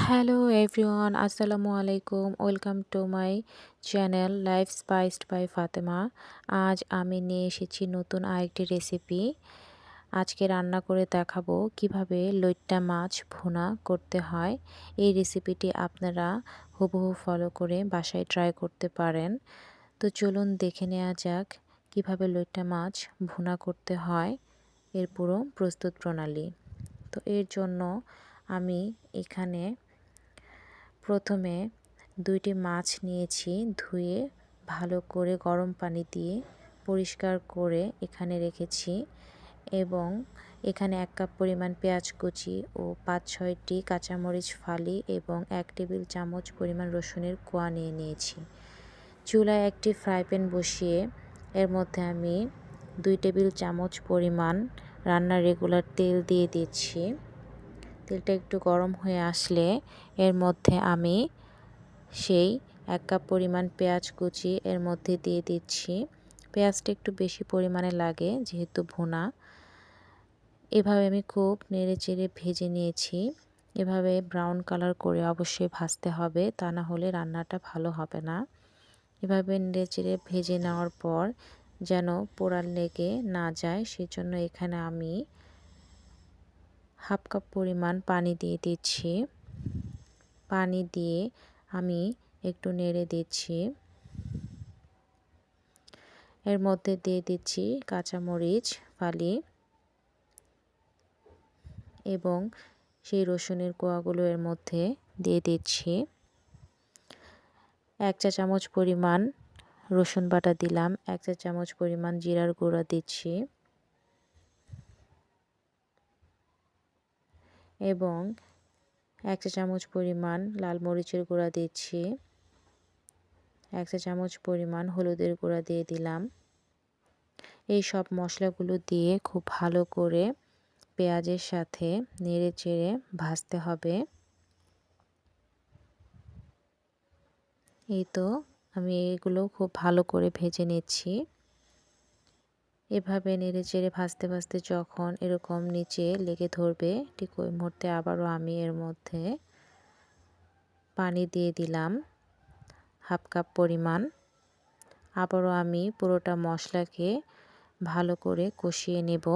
Hello everyone, আসসালামু আলাইকুম। Welcome to my channel life spiced by Fatema. আজ আমি নিয়ে এসেছি নতুন আরেকটি রেসিপি। আজকে রান্না করে দেখাবো কীভাবে লইট্টা মাছ ভুনা করতে হয়। এই রেসিপিটি আপনারা হুবহু ফলো করে বাসায় ট্রাই করতে পারেন। তো চলুন দেখে নেওয়া যাক কীভাবে লইট্টা মাছ ভুনা করতে হয়। এর পুরো প্রস্তুত প্রণালী। তো এর জন্য আমি এখানে প্রথমে দুইটি মাছ নিয়েছি ধুয়ে ভালো করে গরম পানি দিয়ে পরিষ্কার করে এখানে রেখেছি এবং এখানে এক কাপ পরিমাণ পেঁয়াজ কুচি ও পাঁচ ছয়টি কাঁচামরিচ ফালি এবং এক টেবিল চামচ পরিমাণ রসুনের কোয়া নিয়ে নিয়েছি। চুলায় একটি ফ্রাই প্যান বসিয়ে এর মধ্যে আমি দুই টেবিল চামচ পরিমাণ রান্নার রেগুলার তেল দিয়ে দিচ্ছি। তেলটা একটু গরম হয়ে আসলে এর মধ্যে আমি সেই এক কাপ পরিমাণ পেঁয়াজ কুচি এর মধ্যে দিয়ে দিচ্ছি। পেঁয়াজটা একটু বেশি পরিমাণে লাগে, যেহেতু ভুনা। এভাবে আমি খুব নেড়ে চেড়ে ভেজে নিয়েছি। এভাবে ব্রাউন কালার করে অবশ্যই ভাজতে হবে, তা না হলে রান্নাটা ভালো হবে না। এভাবে নেড়ে চেড়ে ভেজে নেওয়ার পর যেন পোড়াল লেগে না যায়, সেজন্য এখানে আমি হাফ কাপ পরিমাণ পানি দিয়ে দিচ্ছি। পানি দিয়ে আমি একটু নেড়ে দিচ্ছি। এর মধ্যে দিয়ে দিচ্ছি কাঁচামরিচ, ফালি এবং সেই রসুনের কোয়াগুলো এর মধ্যে দিয়ে দিচ্ছি। এক চা চামচ পরিমাণ রসুন বাটা দিলাম, এক চা চামচ পরিমাণ জিরার গুঁড়া দিচ্ছি। এবং এক চা চামচ পরিমাণ লাল মরিচের গুঁড়া দিচ্ছি। এক চা চামচ পরিমাণ হলুদের গুঁড়া দিয়ে দিলাম। এই সব মশলাগুলো দিয়ে খুব ভালো করে পেঁয়াজের সাথে নেড়ে চেড়ে ভাজতে হবে। এই তো আমি এগুলো খুব ভালো করে ভেজে নিচ্ছি। এভাবে নেড়ে চেড়ে ভাজতে ভাজতে যখন এরকম নিচে লেগে ধরবে, ঠিক ওই মুহূর্তে আবারও আমি এর মধ্যে পানি দিয়ে দিলাম, হাফ কাপ পরিমাণ। আবারও আমি পুরোটা মশলাকে ভালো করে কষিয়ে নেব।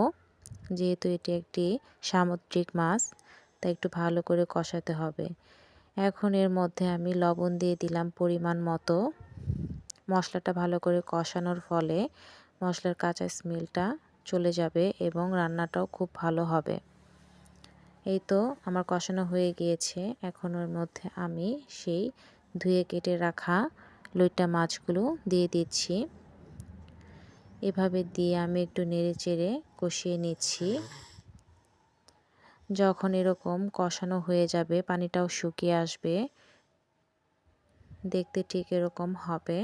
যেহেতু এটি একটি সামুদ্রিক মাছ, তাই একটু ভালো করে কষাতে হবে। এখন এর মধ্যে আমি লবণ দিয়ে দিলাম পরিমাণ মতো। মশলাটা ভালো করে কষানোর ফলে মশলার কাঁচা স্মেলটা চলে যাবে এবং রান্নাটাও খুব ভালো হবে। এই তো আমার কষানো হয়ে গিয়েছে। এখন ওর মধ্যে আমি সেই ধুয়ে কেটে রাখা লইটা মাছগুলো দিয়ে দিচ্ছি। এভাবে দিয়ে আমি একটু নেড়ে চেড়ে কষিয়ে নিচ্ছি। যখন এরকম কষানো হয়ে যাবে, পানিটাও শুকিয়ে আসবে, দেখতে ঠিক এরকম হবে।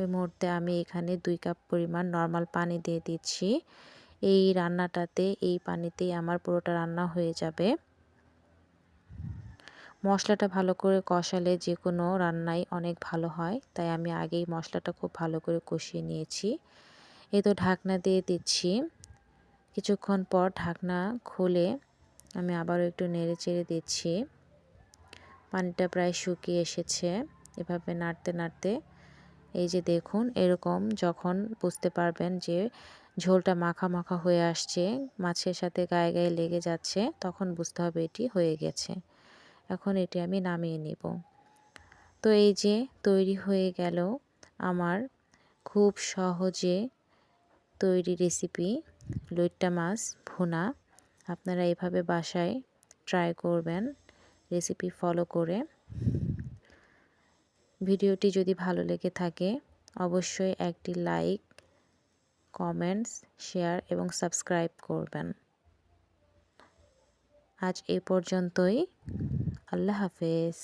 ওই মুহূর্তে আমি এখানে দুই কাপ পরিমাণ নর্মাল পানি দিয়ে দিচ্ছি। এই রান্নাটাতে, এই পানিতেই আমার পুরোটা রান্না হয়ে যাবে। মশলাটা ভালো করে কষালে যে কোনো রান্নাই অনেক ভালো হয়, তাই আমি আগেই মশলাটা খুব ভালো করে কষিয়ে নিয়েছি। এ তো ঢাকনা দিয়ে দিচ্ছি। কিছুক্ষণ পর ঢাকনা খুলে আমি আবারও একটু নেড়ে চেড়ে দিচ্ছি। পানিটা প্রায় শুকিয়ে এসেছে। এভাবে নাড়তে নাড়তে এই যে দেখুন, এরকম যখন বুঝতে পারবেন যে ঝোলটা মাখা মাখা হয়ে আসছে, মাছের সাথে গায়ে গায়ে লেগে যাচ্ছে, তখন বুঝতে হবে এটি হয়ে গেছে। এখন এটি আমি নামিয়ে নেব। তো এই যে তৈরি হয়ে গেল আমার খুব সহজে তৈরি রেসিপি, লইট্টা মাছ ভুনা। আপনারা এভাবে বাসায় ট্রাই করবেন, রেসিপি ফলো করে। ভিডিওটি যদি ভালো লেগে থাকে, অবশ্যই একটি লাইক, কমেন্টস, শেয়ার এবং সাবস্ক্রাইব করবেন। আজ এ পর্যন্তই। আল্লাহ হাফেজ।